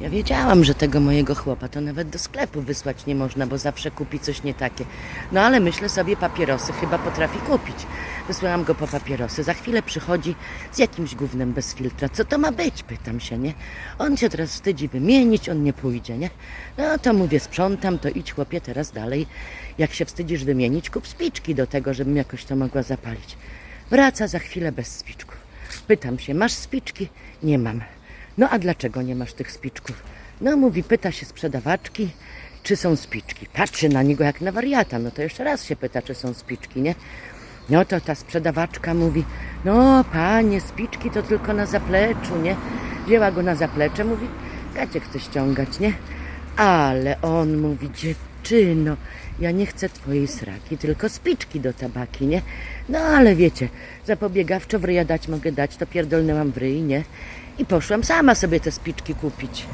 Ja wiedziałam, że tego mojego chłopa to nawet do sklepu wysłać nie można, bo zawsze kupi coś nie takie. No ale myślę sobie, papierosy chyba potrafi kupić. Wysłałam go po papierosy. Za chwilę przychodzi z jakimś gównem bez filtra. Co to ma być? Pytam się, nie? On się teraz wstydzi wymienić, on nie pójdzie, nie? No to mówię, sprzątam, to idź chłopie teraz dalej. Jak się wstydzisz wymienić, kup spiczki do tego, żebym jakoś to mogła zapalić. Wraca za chwilę bez spiczków. Pytam się, masz spiczki? Nie mam. No a dlaczego nie masz tych spiczków? No mówi, pyta się sprzedawaczki, czy są spiczki. Patrzy na niego jak na wariata. No to jeszcze raz się pyta, czy są spiczki, nie? No to ta sprzedawaczka mówi, no panie, spiczki to tylko na zapleczu, nie? Wzięła go na zaplecze, mówi, Kacie chce ściągać, nie? Ale on mówi, dziewczyno, ja nie chcę twojej sraki, tylko spiczki do tabaki, nie? No ale wiecie, zapobiegawczo w ryja dać mogę dać, to pierdolnęłam w ryj, nie? I poszłam sama sobie te spiczki kupić.